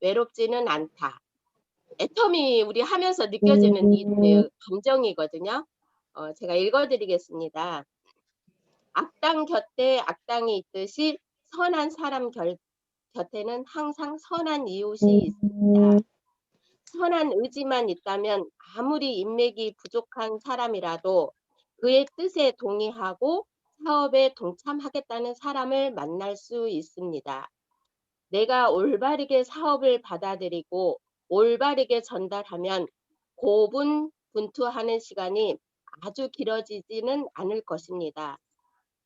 외롭지는 않다. 애텀이 우리 하면서 느껴지는 이 그 감정이거든요. 어, 제가 읽어드리겠습니다. 악당 곁에 악당이 있듯이 선한 사람 결, 곁에는 항상 선한 이웃이 있습니다. 선한 의지만 있다면 아무리 인맥이 부족한 사람이라도 그의 뜻에 동의하고 사업에 동참하겠다는 사람을 만날 수 있습니다. 내가 올바르게 사업을 받아들이고 올바르게 전달하면 고분 분투하는 시간이 아주 길어지지는 않을 것입니다.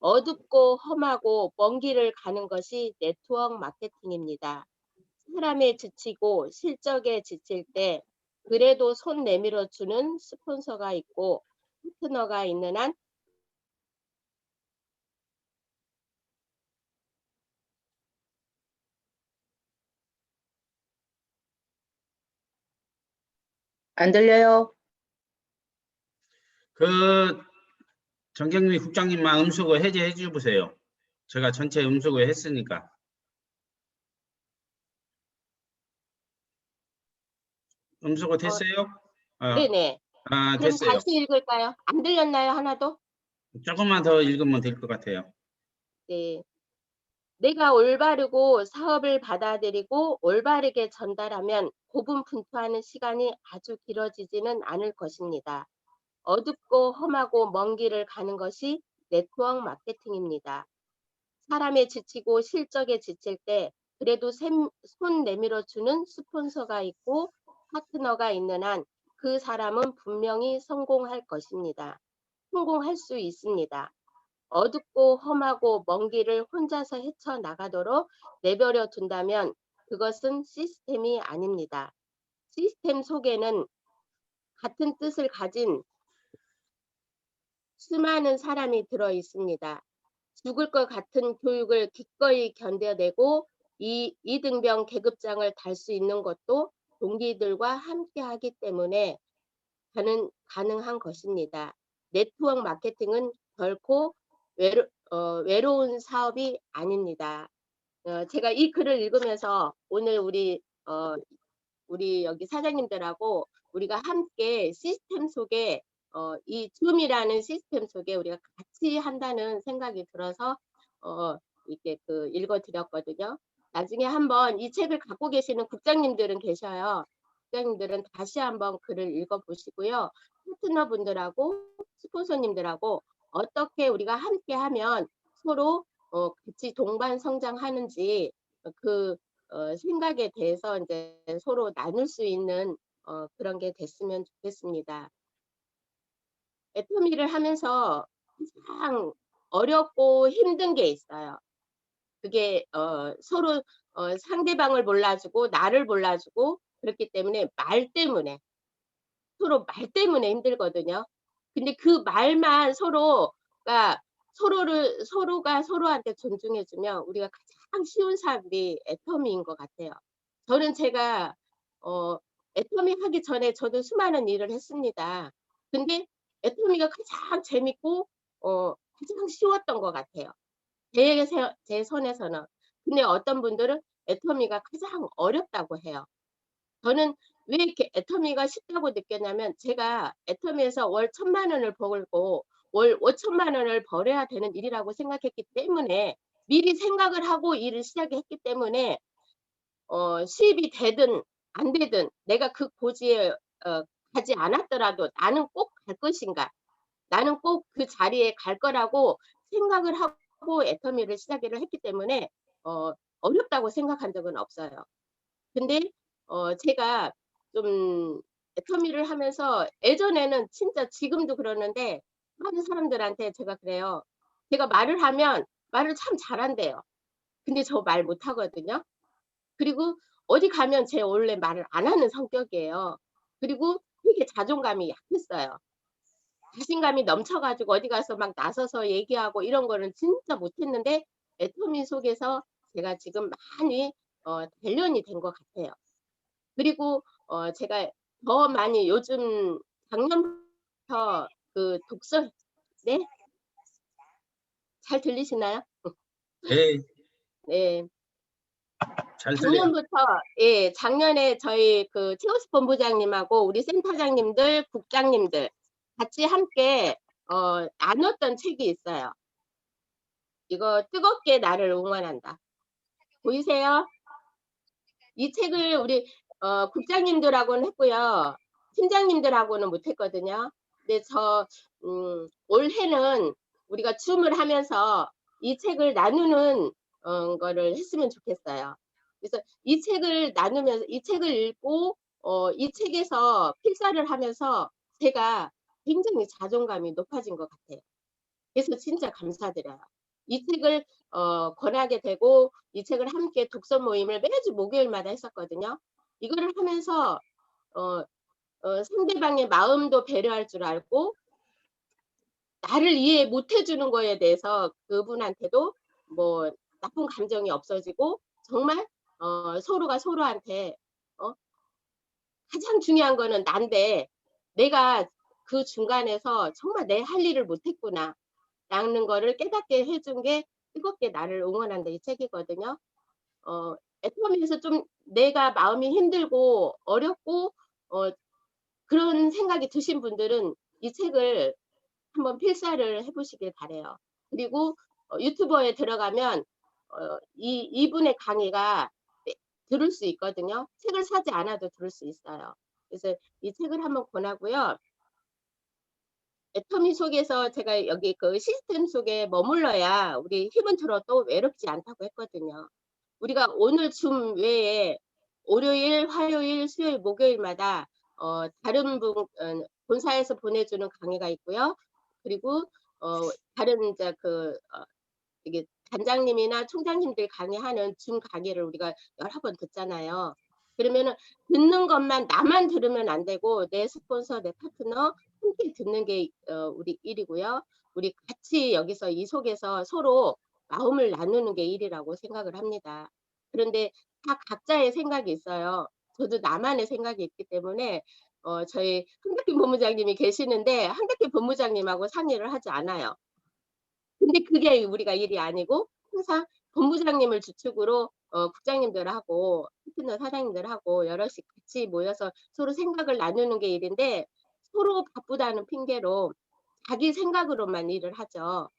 어둡고 험하고 먼 길을 가는 것이 네트워크 마케팅입니다. 사람에 지치고 실적에 지칠 때 그래도 손 내밀어 주는 스폰서가 있고 파트너가 있는 한 안 들려요? 그 정경미 국장님만 음수거 해제해 줘 보세요. 제가 전체 음수거 했으니까. 음수거 됐어요? 어, 네네. 아, 그럼 됐어요. 다시 읽을까요? 안 들렸나요? 하나도? 조금만 더 읽으면 될 것 같아요. 네. 내가 올바르고 사업을 받아들이고 올바르게 전달하면 고분분투하는 시간이 아주 길어지지는 않을 것입니다. 어둡고 험하고 먼 길을 가는 것이 네트워크 마케팅입니다. 사람에 지치고 실적에 지칠 때 그래도 샘- 손 내밀어 주는 스폰서가 있고 파트너가 있는 한 그 사람은 분명히 성공할 것입니다. 성공할 수 있습니다. 어둡고 험하고 먼 길을 혼자서 헤쳐 나가도록 내버려 둔다면 그것은 시스템이 아닙니다. 시스템 속에는 같은 뜻을 가진 수많은 사람이 들어 있습니다. 죽을 것 같은 교육을 기꺼이 견뎌내고 이 이등병 계급장을 달 수 있는 것도 동기들과 함께 하기 때문에 가능, 가능한 것입니다. 네트워크 마케팅은 결코 외로, 어, 외로운 사업이 아닙니다. 어, 제가 이 글을 읽으면서 오늘 우리 어, 우리 여기 사장님들하고 우리가 함께 시스템 속에 어, 이 줌이라는 시스템 속에 우리가 같이 한다는 생각이 들어서 어, 이렇게 그 읽어드렸거든요. 나중에 한번 이 책을 갖고 계시는 국장님들은 계셔요. 국장님들은 다시 한번 글을 읽어보시고요. 파트너분들하고 스폰서님들하고 어떻게 우리가 함께 하면 서로 어, 같이 동반 성장하는지 그 어, 생각에 대해서 이제 서로 나눌 수 있는 어, 그런 게 됐으면 좋겠습니다. 애터미를 하면서 가장 어렵고 힘든 게 있어요. 그게 어, 서로 어, 상대방을 몰라주고 나를 몰라주고 그렇기 때문에 말 때문에 서로 말 때문에 힘들거든요. 근데 그 말만 서로가 서로를 서로가 서로한테 존중해주면 우리가 가장 쉬운 사업이 애터미인 것 같아요. 저는 제가 어, 애터미 하기 전에 저도 수많은 일을 했습니다. 근데 애터미가 가장 재밌고 어, 가장 쉬웠던 것 같아요. 제, 세- 제 손에서는. 근데 어떤 분들은 애터미가 가장 어렵다고 해요. 저는 왜 이렇게 애터미가 쉽다고 느꼈냐면 제가 애터미에서 월 천만 원을 벌고 월 오천만 원을 벌어야 되는 일이라고 생각했기 때문에 미리 생각을 하고 일을 시작했기 때문에 어, 수입이 되든 안 되든 내가 그 고지에 어, 가지 않았더라도 나는 꼭 갈 것인가 나는 꼭 그 자리에 갈 거라고 생각을 하고 애터미를 시작을 했기 때문에 어, 어렵다고 생각한 적은 없어요. 근데 어, 제가 좀 애터미를 하면서 예전에는 진짜 지금도 그러는데 많은 사람들한테 제가 그래요. 제가 말을 하면 말을 참 잘한대요. 근데 저 말 못하거든요. 그리고 어디 가면 제 원래 말을 안 하는 성격이에요. 그리고 되게 자존감이 약했어요. 자신감이 넘쳐가지고 어디 가서 막 나서서 얘기하고 이런 거는 진짜 못했는데 애터미 속에서 제가 지금 많이 어, 단련이 된 것 같아요. 그리고 어, 제가 더 많이 요즘 작년부터 그 독서 네? 잘 들리시나요? 네, 네. 잘 들려요. 작년부터 예 작년에 저희 그 최우수 본부장님하고 우리 센터장님들 국장님들 같이 함께 어 나눴던 책이 있어요. 이거 뜨겁게 나를 응원한다. 보이세요? 이 책을 우리 어 국장님들하고는 했고요. 팀장님들하고는 못했거든요. 근데 저 음, 올해는 우리가 줌을 하면서 이 책을 나누는 어, 거를 했으면 좋겠어요. 그래서 이 책을 나누면서 이 책을 읽고 어, 이 책에서 필사를 하면서 제가 굉장히 자존감이 높아진 것 같아요. 그래서 진짜 감사드려요. 이 책을 어, 권하게 되고 이 책을 함께 독서 모임을 매주 목요일마다 했었거든요. 이거를 하면서 어, 어, 상대방의 마음도 배려할 줄 알고 나를 이해 못 해주는 거에 대해서 그분한테도 뭐 나쁜 감정이 없어지고 정말 어, 서로가 서로한테 어, 가장 중요한 거는 난데 내가 그 중간에서 정말 내 할 일을 못했구나 라는 거를 깨닫게 해준 게 뜨겁게 나를 응원한다 이 책이거든요. 어, 애터미에서 좀 내가 마음이 힘들고 어렵고 어, 그런 생각이 드신 분들은 이 책을 한번 필사를 해보시길 바래요. 그리고 어, 유튜버에 들어가면 어, 이 이분의 강의가 네, 들을 수 있거든요. 책을 사지 않아도 들을 수 있어요. 그래서 이 책을 한번 권하고요. 애터미 속에서 제가 여기 그 시스템 속에 머물러야 우리 힘은 들어도 외롭지 않다고 했거든요. 우리가 오늘 줌 외에 월요일, 화요일, 수요일, 목요일마다 어, 다른 분 어, 본사에서 보내주는 강의가 있고요. 그리고 어, 다른 이제 그 어, 이게 단장님이나 총장님들 강의하는 줌 강의를 우리가 여러 번 듣잖아요. 그러면은 듣는 것만 나만 들으면 안 되고 내 스폰서, 내 파트너 함께 듣는 게 어, 우리 일이고요. 우리 같이 여기서 이 속에서 서로 마음을 나누는 게 일이라고 생각을 합니다. 그런데 다 각자의 생각이 있어요. 저도 나만의 생각이 있기 때문에 어, 저희 한덕기 본부장님이 계시는데 한덕기 본부장님하고 상의를 하지 않아요. 근데 그게 우리가 일이 아니고 항상 본부장님을 주축으로 어, 국장님들하고 파트너 사장님들하고 여럿이 같이 모여서 서로 생각을 나누는 게 일인데 서로 바쁘다는 핑계로 자기 생각으로만 일을 하죠.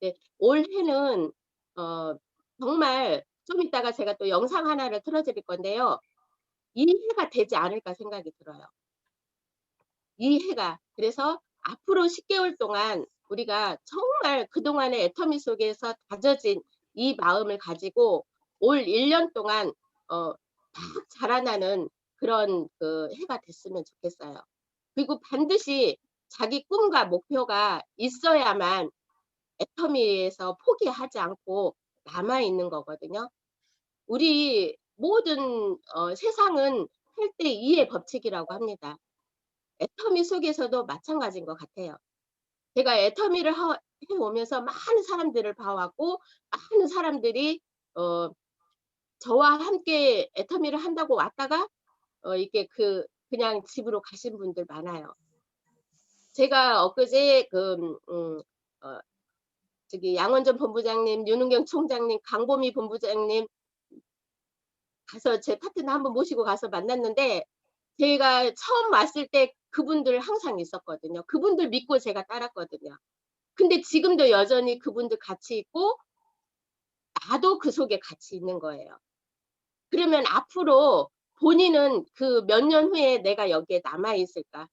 네, 올해는 어, 정말 좀 이따가 제가 또 영상 하나를 틀어드릴 건데요. 이 해가 되지 않을까 생각이 들어요. 이 해가. 그래서 앞으로 10개월 동안 우리가 정말 그동안의 애터미 속에서 다져진 이 마음을 가지고 올 1년 동안 어, 딱 자라나는 그런 그 해가 됐으면 좋겠어요. 그리고 반드시 자기 꿈과 목표가 있어야만 애터미에서 포기하지 않고 남아 있는 거거든요. 우리 모든 어, 세상은 8대 2의 법칙이라고 합니다. 애터미 속에서도 마찬가지인 것 같아요. 제가 애터미를 하- 해오면서 많은 사람들을 봐왔고 많은 사람들이 어, 저와 함께 애터미를 한다고 왔다가 어, 이게 그 그냥 집으로 가신 분들 많아요. 제가 엊그제 그 음, 어, 저기 양원전 본부장님, 윤은경 총장님, 강보미 본부장님 가서 제 파트너 한번 모시고 가서 만났는데 제가 처음 왔을 때 그분들 항상 있었거든요. 그분들 믿고 제가 따랐거든요. 근데 지금도 여전히 그분들 같이 있고 나도 그 속에 같이 있는 거예요. 그러면 앞으로 본인은 그 몇 년 후에 내가 여기에 남아 있을까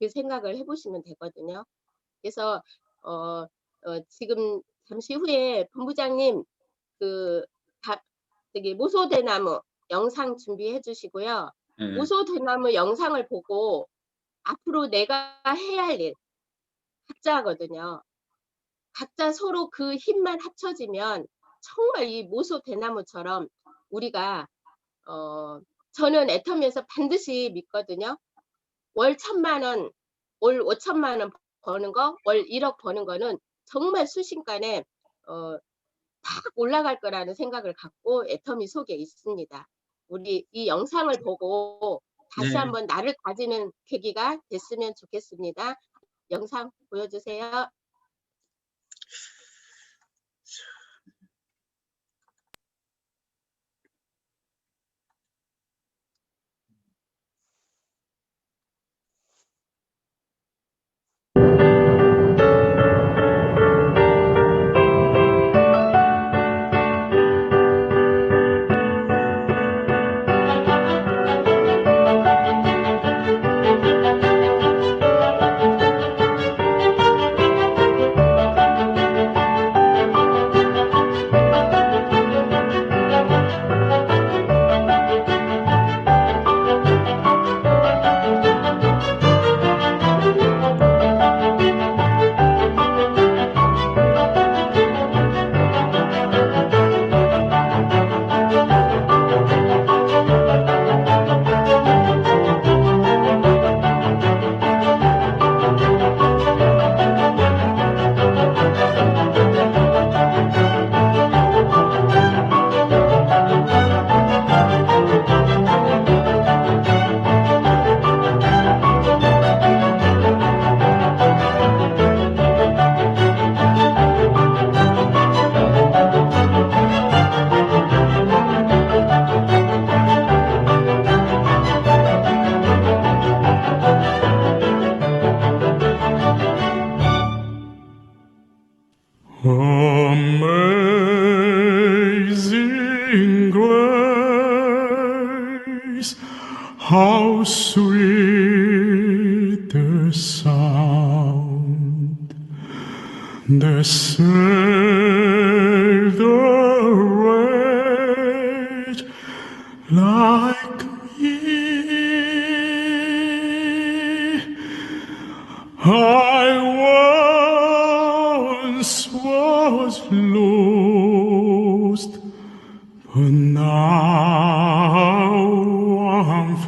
그 생각을 해보시면 되거든요. 그래서 어, 어, 지금 잠시 후에 본부장님 그 다, 저기 모소대나무 영상 준비해 주시고요. 예. 모소대나무 영상을 보고 앞으로 내가 해야 할 일 각자거든요. 각자 서로 그 힘만 합쳐지면 정말 이 모소대나무처럼 우리가 어 저는 애터미에서 반드시 믿거든요. 월 천만 원, 월 오천만 원 버는 거, 월 1억 버는 거는 정말 순식간에 어, 팍 올라갈 거라는 생각을 갖고 애터미 속에 있습니다. 우리 이 영상을 보고 다시 네. 한번 나를 가지는 계기가 됐으면 좋겠습니다. 영상 보여주세요.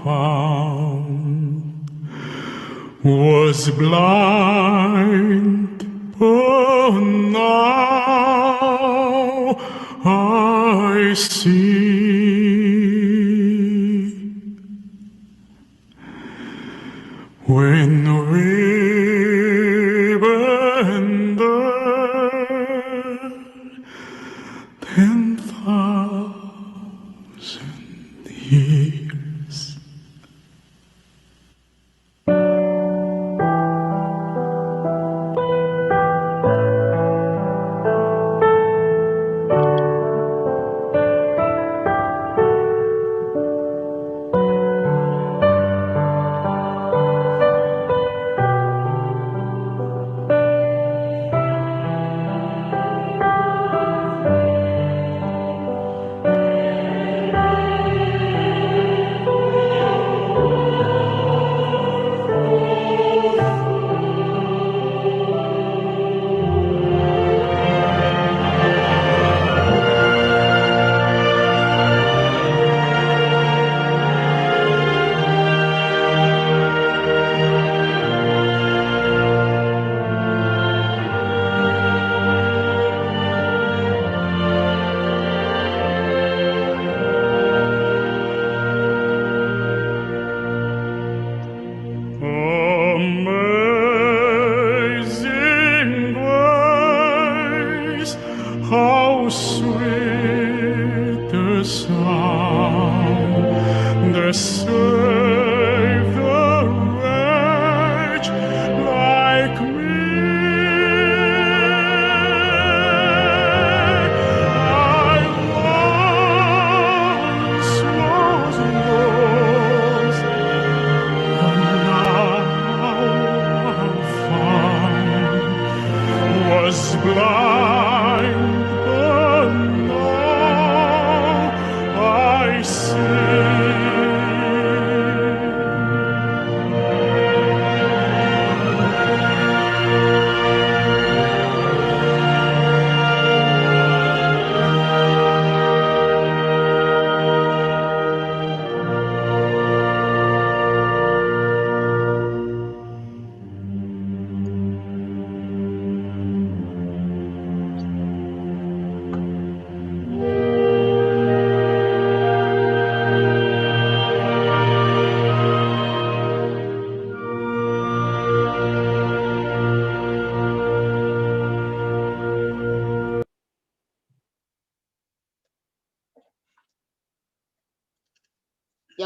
Found. Was blind, but now I see.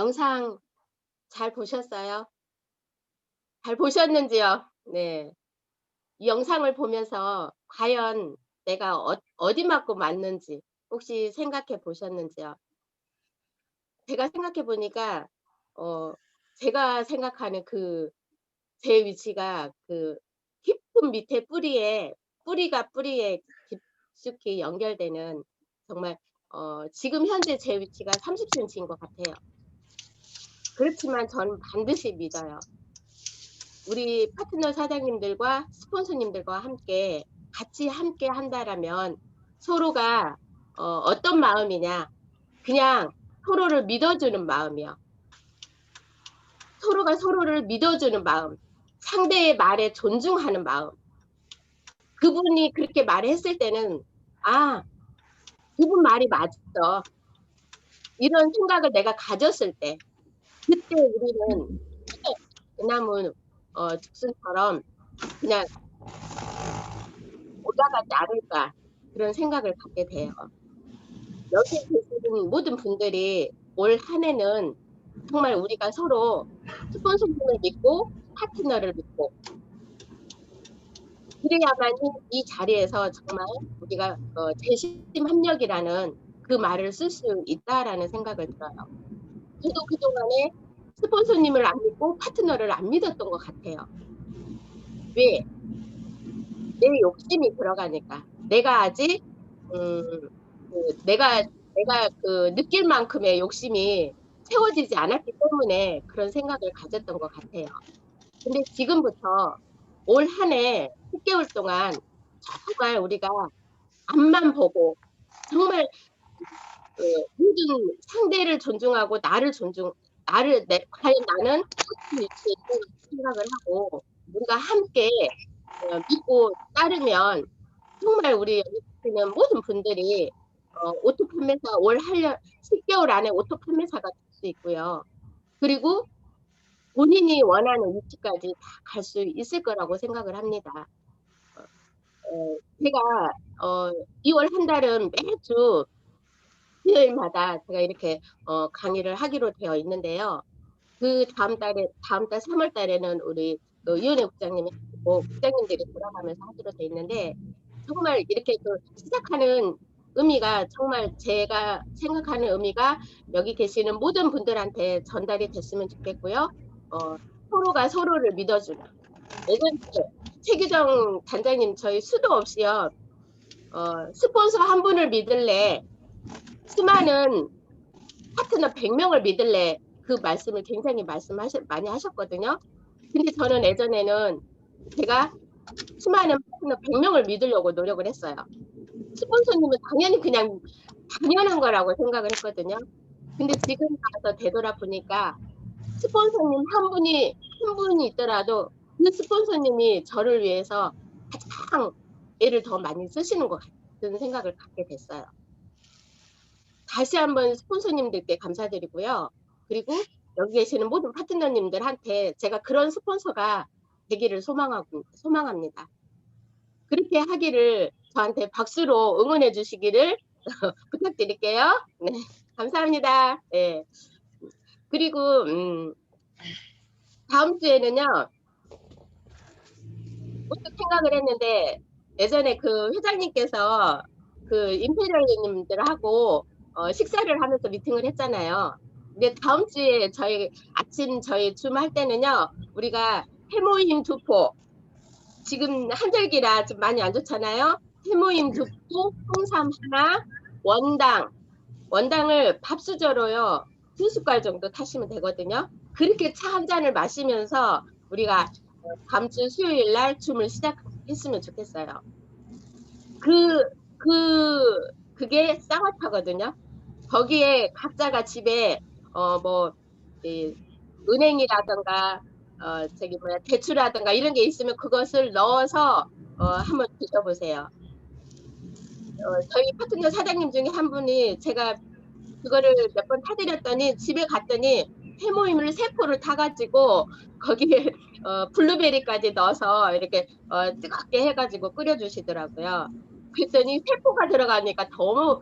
영상 잘 보셨어요? 잘 보셨는지요? 네. 이 영상을 보면서 과연 내가 어, 어디 맞고 맞는지 혹시 생각해 보셨는지요? 제가 생각해 보니까 어 제가 생각하는 그 제 위치가 그 깊은 밑에 뿌리에 뿌리가 뿌리에 깊숙이 연결되는 정말 어 지금 현재 제 위치가 30cm인 것 같아요. 그렇지만 저는 반드시 믿어요. 우리 파트너 사장님들과 스폰서님들과 함께 같이 함께 한다라면 서로가 어, 어떤 마음이냐? 그냥 서로를 믿어주는 마음이요. 서로가 서로를 믿어주는 마음, 상대의 말에 존중하는 마음. 그분이 그렇게 말했을 때는 아, 그분 말이 맞어. 이런 생각을 내가 가졌을 때 그때 우리는 그나무 어, 죽순처럼 그냥 올라가지 않을까 그런 생각을 갖게 돼요. 여기 계신 모든 분들이 올 한 해는 정말 우리가 서로 스폰서님을 믿고 파트너를 믿고 그래야만 이 자리에서 정말 우리가 어, 재심 협력이라는 그 말을 쓸 수 있다라는 생각을 들어요. 저도 그동안에 스폰서님을 안 믿고 파트너를 안 믿었던 것 같아요. 왜? 내 욕심이 들어가니까. 내가 아직, 음, 그 내가, 내가 그 느낄 만큼의 욕심이 채워지지 않았기 때문에 그런 생각을 가졌던 것 같아요. 근데 지금부터 올 한 해 10개월 동안 정말 우리가 앞만 보고 정말 그 모든 상대를 존중하고 나를 존중, 나를 내 과연 나는 생각을 하고 우리가 함께 어, 믿고 따르면 정말 우리 있는 모든 분들이 어, 오토 판매사 올 한년 10개월 안에 오토 판매사가 될 수 있고요. 그리고 본인이 원하는 위치까지 다 갈 수 있을 거라고 생각을 합니다. 어, 어, 제가 어, 2월 한 달은 매주 수요일마다 제가 이렇게 어, 강의를 하기로 되어 있는데요. 그 다음 달에 다음 달 3월 달에는 우리 그 이은혜 국장님이 하고 국장님들이 돌아가면서 하기로 되어 있는데 정말 이렇게 그 시작하는 의미가 정말 제가 생각하는 의미가 여기 계시는 모든 분들한테 전달이 됐으면 좋겠고요. 어, 서로가 서로를 믿어주는. 예전에 최규정 단장님 저희 수도 없이요. 어, 스폰서 한 분을 믿을래 수많은 파트너 100명을 믿을래 그 말씀을 굉장히 말씀하셨 많이 하셨거든요. 근데 저는 예전에는 제가 수많은 파트너 100명을 믿으려고 노력을 했어요. 스폰서님은 당연히 그냥 당연한 거라고 생각을 했거든요. 근데 지금 가서 되돌아보니까 스폰서님 한 분이 한 분이 있더라도 그 스폰서님이 저를 위해서 가장 애를 더 많이 쓰시는 것 같은 생각을 갖게 됐어요. 다시 한번 스폰서님들께 감사드리고요. 그리고 여기 계시는 모든 파트너님들한테 제가 그런 스폰서가 되기를 소망하고 소망합니다. 그렇게 하기를 저한테 박수로 응원해 주시기를 부탁드릴게요. 네, 감사합니다. 네. 그리고 음, 다음 주에는요. 문득 생각을 했는데 예전에 그 회장님께서 그 임페리얼님들하고 어, 식사를 하면서 미팅을 했잖아요. 근데 다음 주에 저희 아침 저희 줌 할 때는요. 우리가 해모임 두포 지금 한절기라 좀 많이 안 좋잖아요. 해모임 두포, 홍삼 하나, 원당 원당을 밥수저로요 두 숟갈 정도 타시면 되거든요. 그렇게 차 한 잔을 마시면서 우리가 어, 다음 주 수요일 날 줌을 시작했으면 좋겠어요. 그, 그, 그게 쌍화차거든요. 거기에 각자가 집에, 어, 뭐, 이, 은행이라든가, 어, 저기 뭐야, 대추라든가 이런 게 있으면 그것을 넣어서, 어, 한번 드셔보세요. 어, 저희 파트너 사장님 중에 한 분이 제가 그거를 몇 번 타드렸더니 집에 갔더니 해모임을 세 포를 타가지고 거기에 어, 블루베리까지 넣어서 이렇게 어, 뜨겁게 해가지고 끓여주시더라고요. 그랬더니 세 포가 들어가니까 너무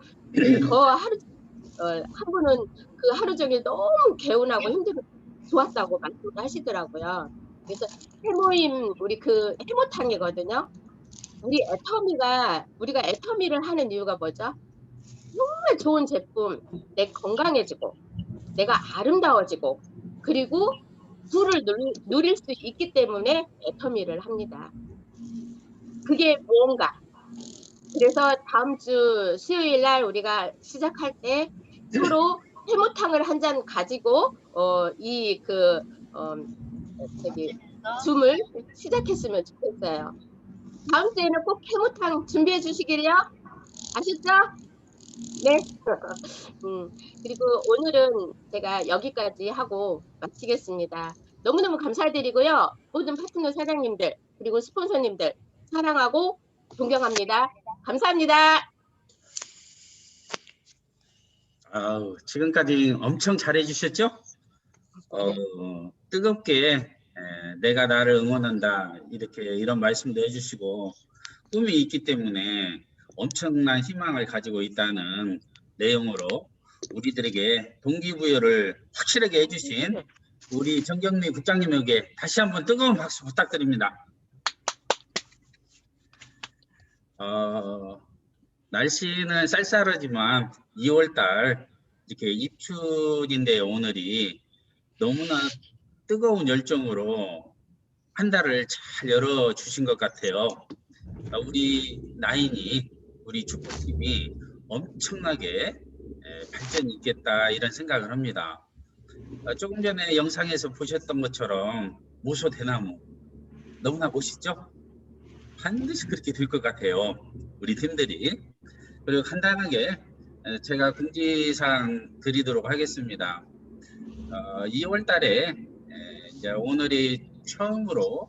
더 하루 어, 한 분은 그 하루 종일 너무 개운하고 힘들고 좋았다고 말씀을 하시더라고요. 그래서 해모임 우리 그 해모탕이거든요. 우리 애터미가 우리가 애터미를 하는 이유가 뭐죠? 정말 좋은 제품, 내 건강해지고, 내가 아름다워지고, 그리고 누릴, 누릴 수 있기 때문에 애터미를 합니다. 그게 무언가. 그래서 다음 주 수요일 날 우리가 시작할 때 서로 해모탕을 한 잔 가지고 어, 이그 어, 저기 줌을 시작했으면 좋겠어요. 다음 주에는 꼭 해모탕 준비해 주시길요. 아셨죠? 네. 음, 그리고 오늘은 제가 여기까지 하고 마치겠습니다. 너무너무 감사드리고요. 모든 파트너 사장님들, 그리고 스폰서님들, 사랑하고 존경합니다. 감사합니다. 아우, 지금까지 엄청 잘해주셨죠? 어, 뜨겁게 에, 내가 나를 응원한다 이렇게 이런 말씀도 해주시고 꿈이 있기 때문에 엄청난 희망을 가지고 있다는 내용으로 우리들에게 동기부여를 확실하게 해주신 우리 정경미 국장님에게 다시 한번 뜨거운 박수 부탁드립니다. 어, 날씨는 쌀쌀하지만 2월달 이렇게 입춘인데 오늘이 너무나 뜨거운 열정으로 한 달을 잘 열어 주신 것 같아요. 아, 우리 나인이 우리 축구팀이 엄청나게 에, 발전이 있겠다 이런 생각을 합니다. 아, 조금 전에 영상에서 보셨던 것처럼 모소 대나무 너무나 멋있죠? 반드시 그렇게 될 것 같아요. 우리 팀들이 그리고 간단하게 에, 제가 공지사항 드리도록 하겠습니다. 어, 2월 달에 이제 오늘이 처음으로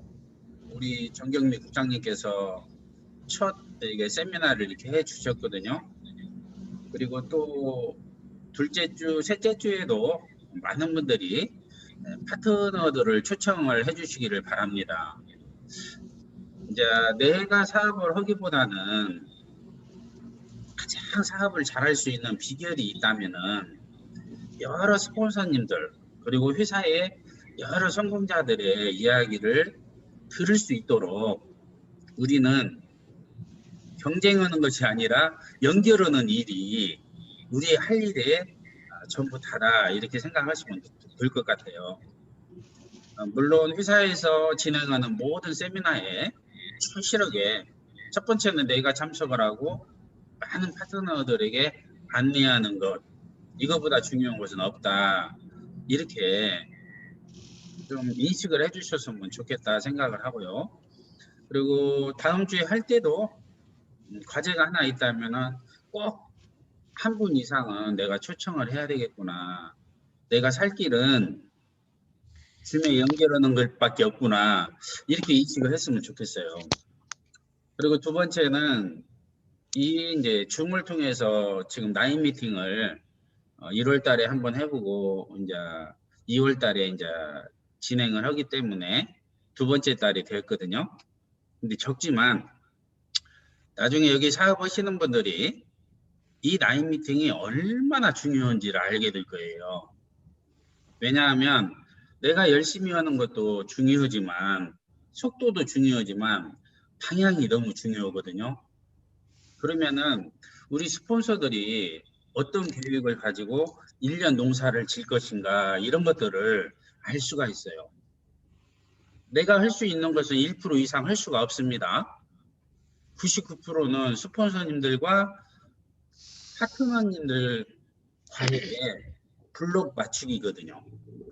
우리 정경미 국장님께서 첫 이게 세미나를 이렇게 해 주셨거든요. 그리고 또 둘째 주, 셋째 주에도 많은 분들이 에, 파트너들을 초청을 해 주시기를 바랍니다. 이제 내가 사업을 하기보다는 가장 사업을 잘할 수 있는 비결이 있다면은 여러 스폰서님들 그리고 회사의 여러 성공자들의 이야기를 들을 수 있도록 우리는 경쟁하는 것이 아니라 연결하는 일이 우리의 할 일에 아, 전부 다다 이렇게 생각하시면 될 것 같아요. 어, 물론 회사에서 진행하는 모든 세미나에 충실하게 첫 번째는 내가 참석을 하고 많은 파트너들에게 안내하는 것 이거보다 중요한 것은 없다 이렇게 좀 인식을 해주셨으면 좋겠다 생각을 하고요. 그리고 다음 주에 할 때도 음, 과제가 하나 있다면은 꼭 한 분 이상은 내가 초청을 해야 되겠구나. 내가 살 길은 줌에 연결하는 것밖에 없구나. 이렇게 인식을 했으면 좋겠어요. 그리고 두 번째는 이 이제 줌을 통해서 지금 나인 미팅을 1월 달에 한번 해보고 이제 2월 달에 이제 진행을 하기 때문에 두 번째 달이 됐거든요. 근데 적지만 나중에 여기 사업하시는 분들이 이 나인 미팅이 얼마나 중요한지를 알게 될 거예요. 왜냐하면 내가 열심히 하는 것도 중요하지만 속도도 중요하지만 방향이 너무 중요하거든요. 그러면은 우리 스폰서들이 어떤 계획을 가지고 1년 농사를 질 것인가 이런 것들을 알 수가 있어요. 내가 할 수 있는 것은 1% 이상 할 수가 없습니다. 99%는 스폰서님들과 파트너님들 관계에 블록 맞추기거든요.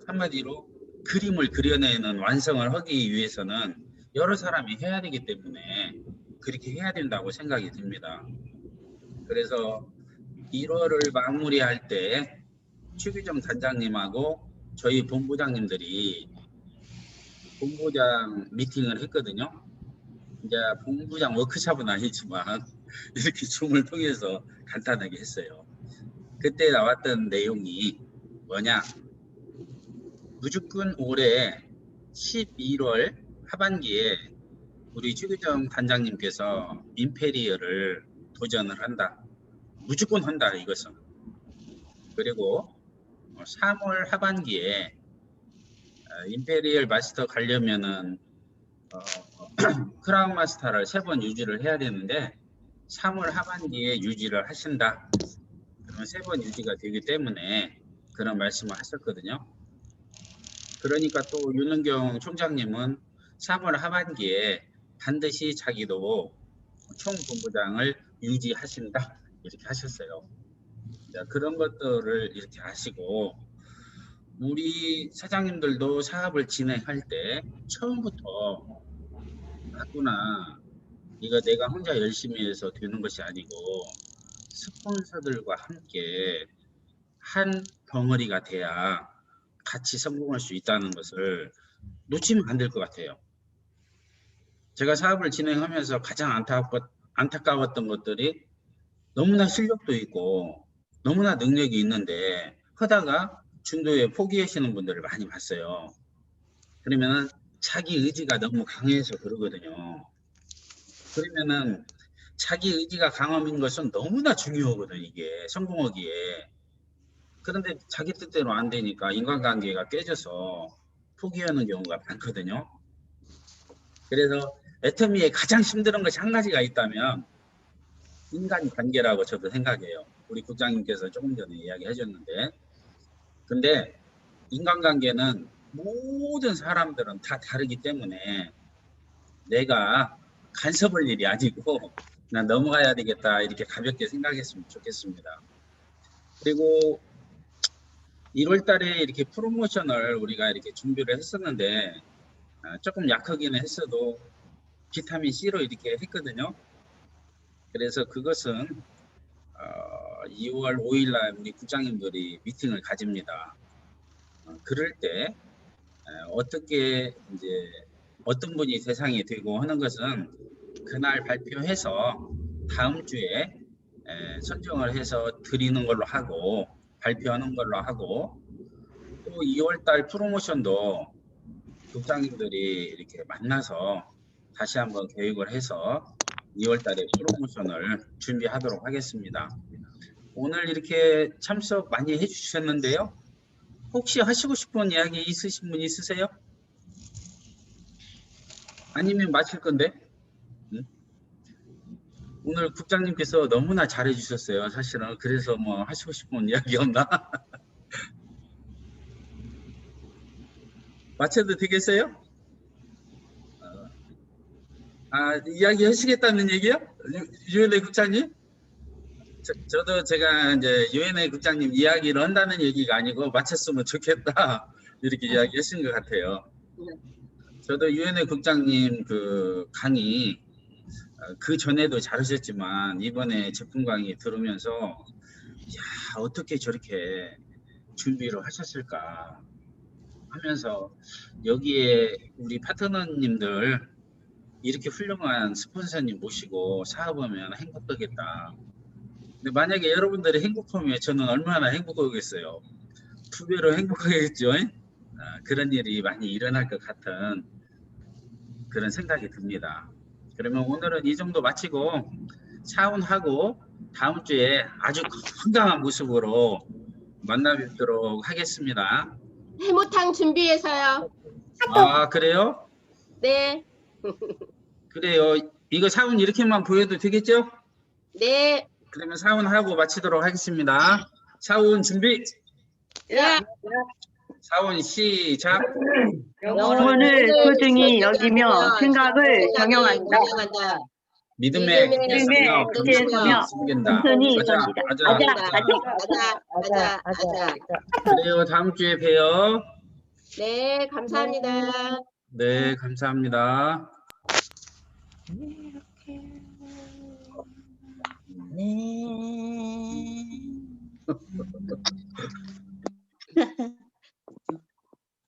한마디로 그림을 그려내는 완성을 하기 위해서는 여러 사람이 해야 되기 때문에 그렇게 해야 된다고 생각이 듭니다. 그래서 1월을 마무리할 때 최규정 단장님하고 저희 본부장님들이 본부장 미팅을 했거든요. 이제 본부장 워크샵은 아니지만 이렇게 줌을 통해서 간단하게 했어요. 그때 나왔던 내용이 뭐냐? 무조건 올해 11월 하반기에 우리 최규정 단장님께서 임페리어를 도전을 한다. 무조건 한다 이것은. 그리고 3월 하반기에 어, 임페리얼 마스터 가려면은 어, 크라운 마스터를 세 번 유지를 해야 되는데 3월 하반기에 유지를 하신다. 그러면 세 번 유지가 되기 때문에 그런 말씀을 하셨거든요. 그러니까 또 윤은경 총장님은 3월 하반기에 반드시 자기도 총본부장을 유지하신다 이렇게 하셨어요. 자, 그런 것들을 이렇게 하시고 우리 사장님들도 사업을 진행할 때 처음부터 맞구나 이거 내가 혼자 열심히 해서 되는 것이 아니고 스폰서들과 함께 한 덩어리가 돼야 같이 성공할 수 있다는 것을 놓치면 안 될 것 같아요. 제가 사업을 진행하면서 가장 안타까웠던 것들이 너무나 실력도 있고 너무나 능력이 있는데 하다가 중도에 포기하시는 분들을 많이 봤어요. 그러면은 자기 의지가 너무 강해서 그러거든요. 그러면은 자기 의지가 강함인 것은 너무나 중요하거든 이게 성공하기에. 그런데 자기 뜻대로 안 되니까 인간관계가 깨져서 포기하는 경우가 많거든요. 그래서 애터미에 가장 힘든 것이 한 가지가 있다면 인간 관계라고 저도 생각해요. 우리 국장님께서 조금 전에 이야기해 줬는데 근데 인간관계는 모든 사람들은 다 다르기 때문에 내가 간섭할 일이 아니고 난 넘어가야 되겠다 이렇게 가볍게 생각했으면 좋겠습니다. 그리고 1월 달에 이렇게 프로모션을 우리가 이렇게 준비를 했었는데 아, 조금 약하기는 했어도 비타민 C로 이렇게 했거든요. 그래서 그것은 어, 2월 5일 날 우리 국장님들이 미팅을 가집니다. 어, 그럴 때 에, 어떻게 이제 어떤 분이 대상이 되고 하는 것은 그날 발표해서 다음 주에 에, 선정을 해서 드리는 걸로 하고 발표하는 걸로 하고 또 2월 달 프로모션도 국장님들이 이렇게 만나서 다시 한번 계획을 해서 2월 달에 프로모션을 준비하도록 하겠습니다. 오늘 이렇게 참석 많이 해주셨는데요. 혹시 하시고 싶은 이야기 있으신 분 있으세요? 아니면 마칠 건데? 응? 오늘 국장님께서 너무나 잘해 주셨어요. 사실은 그래서 뭐 하시고 싶은 이야기 없나? 마쳐도 되겠어요? 어. 아 이야기 하시겠다는 얘기요? 유- 유엔의 국장님? 저, 저도 제가 이제 유엔의 국장님 이야기를 한다는 얘기가 아니고 마쳤으면 좋겠다 이렇게 이야기하신 것 같아요. 저도 유엔의 국장님 그 강의 어, 그 전에도 잘하셨지만 이번에 제품 강의 들으면서 야 어떻게 저렇게 준비를 하셨을까 하면서 여기에 우리 파트너님들 이렇게 훌륭한 스폰서님 모시고 사업하면 행복하겠다. 근데 만약에 여러분들이 행복하면 저는 얼마나 행복하겠어요. 두 배로 행복하겠죠. 아, 그런 일이 많이 일어날 것 같은 그런 생각이 듭니다. 그러면 오늘은 이 정도 마치고 차운하고 다음 주에 아주 건강한 모습으로 만나 뵙도록 하겠습니다. 해무탕 준비해서요. 아 그래요? 네, 그래요. 이거 사운 이렇게만 보여도 되겠죠? 네, 그러면 사운하고 마치도록 하겠습니다. 사운 준비. 네. 사운 시작. 영혼을 소중히 여기며 생각을 경영한다. 믿음의 서며 숨긴다. 아자, 섬기다. 아자. 아자, 아자, 아자, 아자. 그래요. 다음 주에 봬요. 네, 감사합니다. 네, 감사합니다. 네.